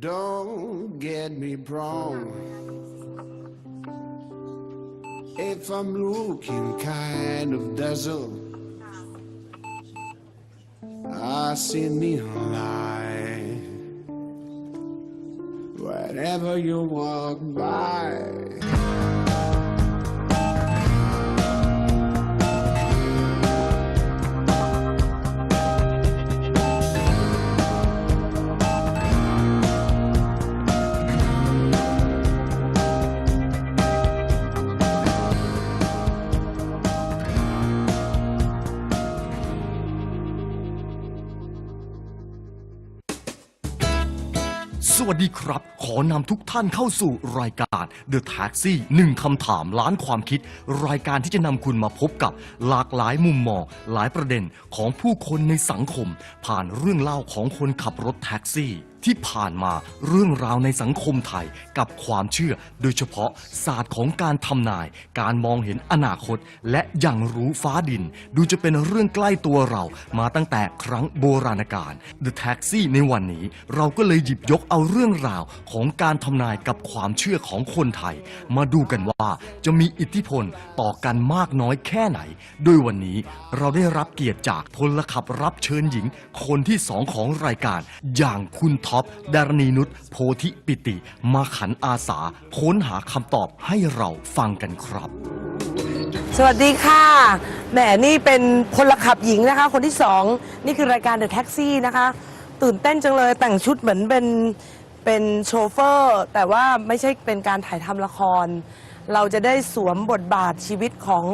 Don't get me wrong. If I'm looking kind of dazzled, I see neon light. Whenever you walk by. สวัสดีครับ ขอนำทุกท่านเข้าสู่รายการ The Taxi หนึ่งคำถามล้านความคิด รายการที่จะนำคุณมาพบกับหลากหลายมุมมอง หลายประเด็นของผู้คนในสังคม ผ่านเรื่องเล่าของคนขับรถแท็กซี่ ที่ผ่านมาเรื่องราวในสังคมไทยกับความเชื่อ โดยเฉพาะศาสตร์ของการทำนาย การมองเห็นอนาคต และอย่างรู้ฟ้าดิน ดูจะเป็นเรื่องใกล้ตัวเรามาตั้งแต่ครั้งโบราณกาล The Taxi ในวันนี้เราก็เลยหยิบยกเอาเรื่องราวของการทำนายกับความเชื่อของคนไทย มาดูกันว่าจะมีอิทธิพลต่อกันมากน้อยแค่ไหน โดยวันนี้เราได้รับเกียรติจากพลขับรับเชิญหญิง คนที่สองของรายการอย่างคุณทอปดารณีนุชโพธิปิติ มาขันอาสาค้นหาคำตอบให้เราฟังกันครับ สวัสดีค่ะแหมนี่เป็นพลขับหญิงนะคะ คนที่สองนี่คือรายการ The Taxi นะคะ ตื่นเต้นจังเลยแต่งชุดเหมือนเป็นเป็นโชเฟอร์ แต่ว่าไม่ใช่เป็นการถ่ายทำละคร เราจะได้สวมบทบาทชีวิตของ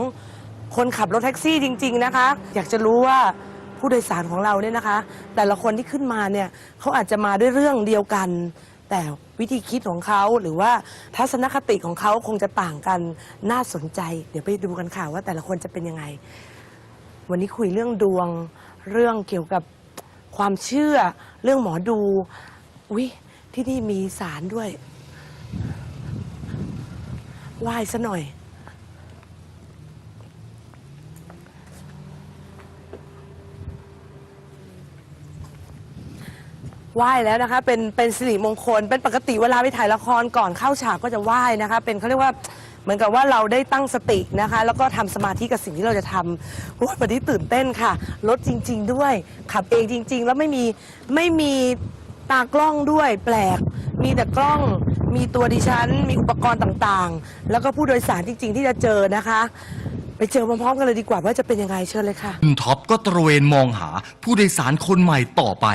คนขับรถแท็กซี่จริง ๆ นะคะ อยากจะรู้ว่า ผู้โดยสารของเราเนี่ยนะคะ แต่ละคนที่ขึ้นมาเนี่ยเขาอาจจะมาด้วยเรื่องเดียวกัน แต่วิธีคิดของเขาหรือว่าทัศนคติของเขาคงจะต่างกันน่าสนใจ เดี๋ยวไปดูกันค่ะว่าแต่ละคนจะเป็นยังไง วันนี้คุยเรื่องดวง เรื่องเกี่ยวกับความเชื่อ เรื่องหมอดูอุ๊ยที่นี่มีสารด้วยไหว้ซะหน่อย ไหว้แล้วนะคะ เป็นเป็นสิริมงคล เป็นปกติเวลาไปถ่ายละครก่อนเข้าฉากก็จะไหว้นะคะ เป็นเขาเรียกว่าเหมือนกับว่าเราได้ตั้งสตินะคะ แล้วก็ทำสมาธิกับสิ่งที่เราจะทำโอ้ยวันนี้ตื่นเต้นค่ะรถจริง ๆ ด้วย ขับเองจริง ๆ แล้วไม่มีไม่มีตากล้องด้วยแปลก มีแต่กล้อง มีตัวดิฉัน มีอุปกรณ์ต่างๆ แล้วก็ผู้โดยสารจริง ๆ ที่จะเจอนะคะ ไปเจอพร้อมๆกันเลยดีกว่าว่าจะเป็นยังไงเชิญเลยค่ะ คุณท็อปก็ตระเวนมองหาผู้โดยสารคนใหม่ต่อไป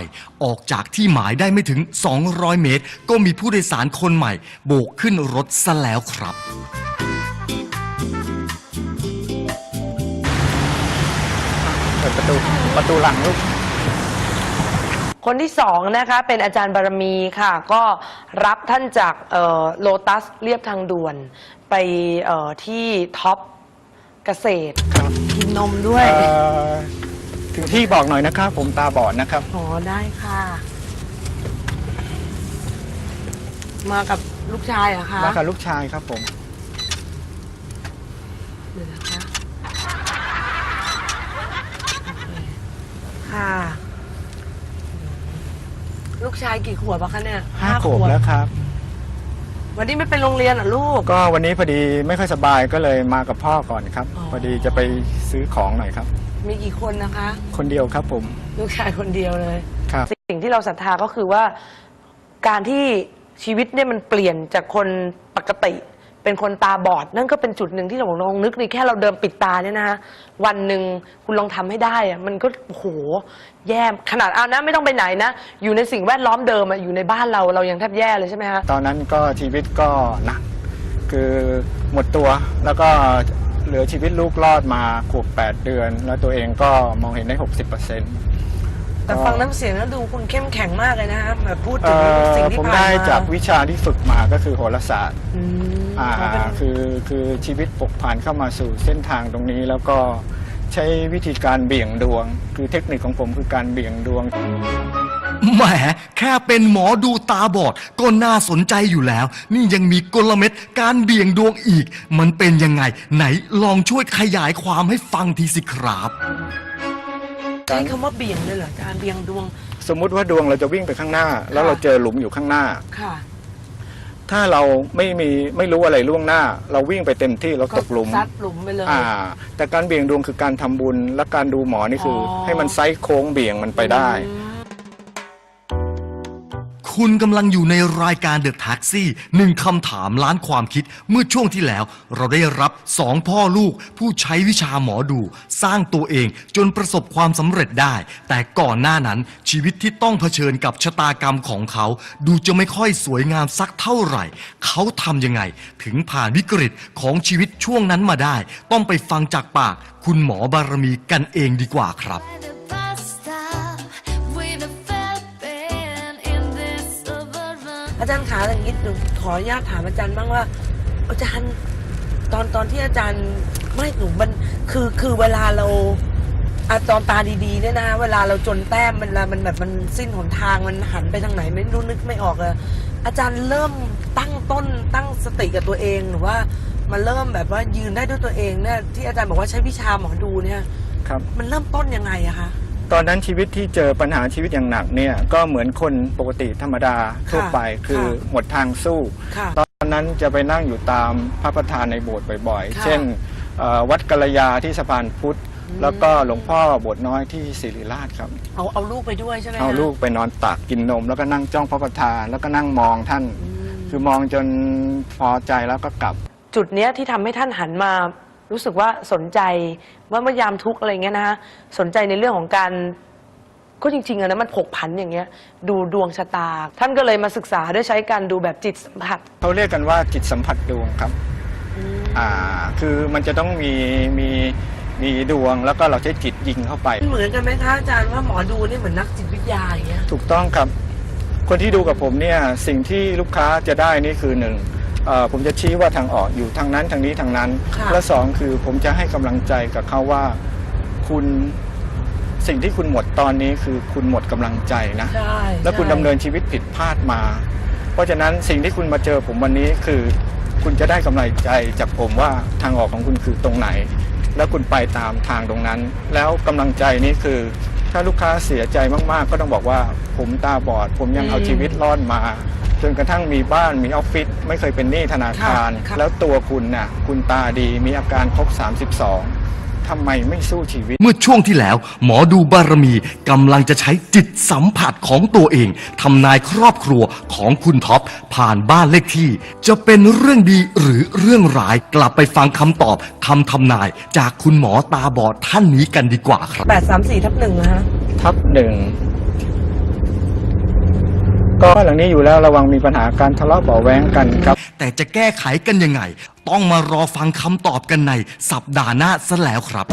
ออกจากที่หมายได้ไม่ถึง 200 เมตร ก็มีผู้โดยสารคนใหม่ โบกขึ้นรถซะแล้วครับ เปิดประตูประตูหลังลูก คนที่สองนะคะ เป็นอาจารย์บารมีค่ะ ก็รับท่านจากโลตัสเรียบทางด่วน ไปเอ่อที่ท็อป เกษตรครับกินนมด้วย เอ่อถึงที่บอกหน่อยนะครับ ผมตาบอดนะครับ อ๋อ ได้ค่ะ มากับลูกชายเหรอคะมากับลูกชายครับผม เดี๋ยวนะคะโอเคค่ะ ลูกชายกี่ขวบอะคะเนี่ยห้าขวบแล้วครับ วันนี้ไม่เป็นโรงเรียนเหรอลูก ก็วันนี้พอดีไม่ค่อยสบายก็เลยมากับพ่อก่อนครับ อ๋อ พอดีจะไปซื้อของหน่อยครับ มีกี่คนนะคะ คนเดียวครับผมลูกชายคนเดียวเลย ครับ สิ่งที่เราศรัทธาก็คือว่า การที่ชีวิตเนี่ยมันเปลี่ยนจากคนปกติ เป็นคนตาบอด นั่นก็เป็นจุดหนึ่งที่เราลองนึกในแค่เราเดิมปิดตาเนี่ยนะคะวันหนึ่งคุณลองทำให้ได้อะมันก็โอ้โหแย่ขนาดเอานะไม่ต้องไปไหนนะ อยู่ในสิ่งแวดล้อมเดิมอะอยู่ในบ้านเราเรายังแทบแย่เลยใช่ไหมคะตอนนั้นก็ชีวิตก็หนักคือหมดตัวแล้วก็เหลือชีวิตลูกรอดมาขวบ8 เดือน แล้วตัวเองก็มองเห็นได้ 60%แต่ฟังน้ำเสียงแล้วดูคุณเข้มแข็งมากเลยนะคะแบบพูดถึเอ่งสิ่งอที่ผมผ่านได้มาจากวิชาที่ฝึกมาก็คือโหราศาสตร์ อืม อ่าเขาเป็นคือคือชีวิตปกผ่านเข้ามาสู่เส้นทางตรงนี้ แล้วก็ใช้วิธีการเบี่ยงดวง คือเทคนิคของผมคือการเบี่ยงดวง แหมแค่เป็นหมอดูตาบอดก็น่าสนใจอยู่แล้ว นี่ยังมีกลเม็ดการเบี่ยงดวงอีก มันเป็นยังไง ไหนลองช่วยขยายความให้ฟังทีสิครับใช้คำว่าเบี่ยงเลยเหรออาจารย์เบี่ยงดวงสสมมุติว่าดวงเราจะวิ่งไปข้างหน้า แล้วค่ะเราเจอหลุมอยู่ข้างหน้า ค่ะ ถ้าเราไม่มีไม่รู้อะไรล่วงหน้า เราวิ่งไปเต็มที่เราตกหลุมซัดหลุมไปเลย อ่า แต่การเบี่ยงดวงคือการทำบุญและการดูหมอนี่คือออให้มันไซส์โค้งเบี่ยงมันไปได้ อืม คุณกำลังอยู่ในรายการ The Taxi หนึ่งคำถามล้านความคิดเมื่อช่วงที่แล้ว เราได้รับสองพ่อลูก ผู้ใช้วิชาหมอดู สร้างตัวเองจนประสบความสำเร็จได้ แต่ก่อนหน้านั้นชีวิตที่ต้องเผชิญกับชะตากรรมของเขา ดูจะไม่ค่อยสวยงามสักเท่าไหร่ เขาทำยังไง ถึงผ่านวิกฤตของชีวิตช่วงนั้นมาได้ ต้องไปฟังจากปาก คุณหมอบารมีกันเองดีกว่าครับ อาจารย์ขาอย่างนี้หนูขออนุญาตถามอาจารย์บ้างว่า อาจารย์ตอนตอนที่อาจารย์ไม่หนูมันคือคือเวลาเราอะตอนตาดีๆเนี่ยนะเวลาเราจนแต้มมันละมันแบบมันสิ้นหนทางมันหันไปทางไหนไม่รู้นึกไม่ออกเลยอาจารย์เริ่มตั้งต้นตั้งสติกับตัวเองหรือว่ามันเริ่มแบบว่ายืนได้ด้วยตัวเองเนี่ยที่อาจารย์บอกว่าใช้วิชาหมอดูเนี่ยครับ มันเริ่มต้นยังไงอะคะ ตอนนั้นชีวิตที่เจอปัญหาชีวิตอย่างหนักเนี่ยก็เหมือนคนปกติธรรมดาทั่วไปคือค่ะหมดทางสู้ ค่ะ ตอนนั้นจะไปนั่งอยู่ตามพระประธานในโบสถ์บ่อยค่ะๆเช่นเอ่อวัดกัลยาที่สะพานพุทธแล้วก็หลวงพ่อโบสถ์น้อยที่ศิริราชครับ เอาเอาลูกไปด้วยใช่ไหมคะเอาลูกไปนอนตักกินนม แล้วก็นั่งจ้องพระประธาน แล้วก็นั่งมองท่าน คือมองจนพอใจแล้วก็กลับ จุดเนี้ยที่ทำให้ท่านหันมา รู้สึกว่าสนใจว่าเมื่อยามทุกข์อะไรเงี้ยนะฮะสนใจในเรื่องของการก็จริงๆอะนะมันผกผันอย่างเงี้ย ดูดวงชะตา ท่านก็เลยมาศึกษาด้วยใช้การดูแบบจิตสัมผัสเขาเรียกกันว่าจิตสัมผัสดวงครับอ่าคือมันจะต้องมีมีมีดวงแล้วก็เราใช้จิตยิงเข้าไป เหมือนกันไหมคะอาจารย์ว่าหมอดูนี่เหมือนนักจิตวิทยาอย่างเงี้ยถูกต้องครับ คนที่ดูกับผมเนี่ยสิ่งที่ลูกค้าจะได้นี่คือหนึ่ง เอ่อผมจะชี้ว่าทางออกอยู่ทางนั้นทางนี้ทางนั้น ค่ะ และสองคือผมจะให้กำลังใจกับเขาว่าคุณสิ่งที่คุณหมดตอนนี้คือคุณหมดกำลังใจนะ ใช่แล้วคุณใช่ดำเนินชีวิตผิดพลาดมา เพราะฉะนั้นสิ่งที่คุณมาเจอผมวันนี้คือคุณจะได้กำลังใจจากผมว่าทางออกของคุณคือตรงไหน แล้วคุณไปตามทางตรงนั้น แล้วกำลังใจนี้คือ ถ้าลูกค้าเสียใจมากๆ ก็ต้องบอกว่าผมตาบอด ผมยังเอาชีวิตรอดมา จนกระทั่งมีบ้านมีออฟฟิศไม่เคยเป็นหนี้ธนาคาร ค่ะค่ะ แล้วตัวคุณน่ะคุณตาดีมีอาการครบ 32ทำไมไม่สู้ชีวิต เมื่อช่วงที่แล้ว หมอดูบารมีกำลังจะใช้จิตสัมผัสของตัวเองทำนายครอบครัวของคุณท็อปผ่านบ้านเลขที่ จะเป็นเรื่องดีหรือเรื่องร้ายกลับไปฟังคำตอบคำทำนายจากคุณหมอตาบอดท่านนี้กันดีกว่าครับแปดสามสี่ทับหนึ่งนะฮะ ทับหนึ่ง ก็บ้านหลังนี้อยู่แล้วระวังมีปัญหาการทะเลาะเบาะแว้งกันครับ แต่จะแก้ไขกันยังไง ต้องมารอฟังคำตอบกันในสัปดาห์หน้าซะแล้วครับ